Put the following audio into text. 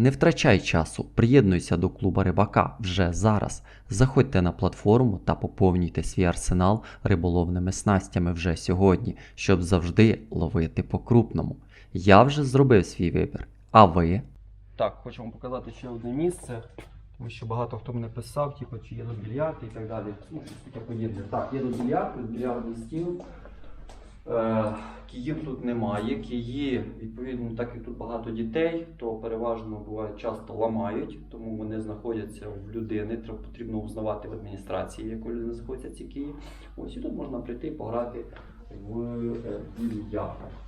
Не втрачай часу, приєднуйся до клуба рибака вже зараз. Заходьте на платформу та поповнюйте свій арсенал риболовними снастями вже сьогодні, щоб завжди ловити по крупному. Я вже зробив свій вибір. А ви? Так, хочу вам показати ще одне місце, тому що багато хто мене писав, типу, чи є тут більярд і так далі. Ну, щось таке подібне. Так, є тут більярд, більярдний стіл. Е, Київ тут немає. Киї, відповідно, так як тут багато дітей, то переважно буває часто ламають, тому вони знаходяться в людини. Треба потрібно узнавати в адміністрації, якої людини знаходяться ці Киї. Ось і тут можна прийти і пограти в е, більярд.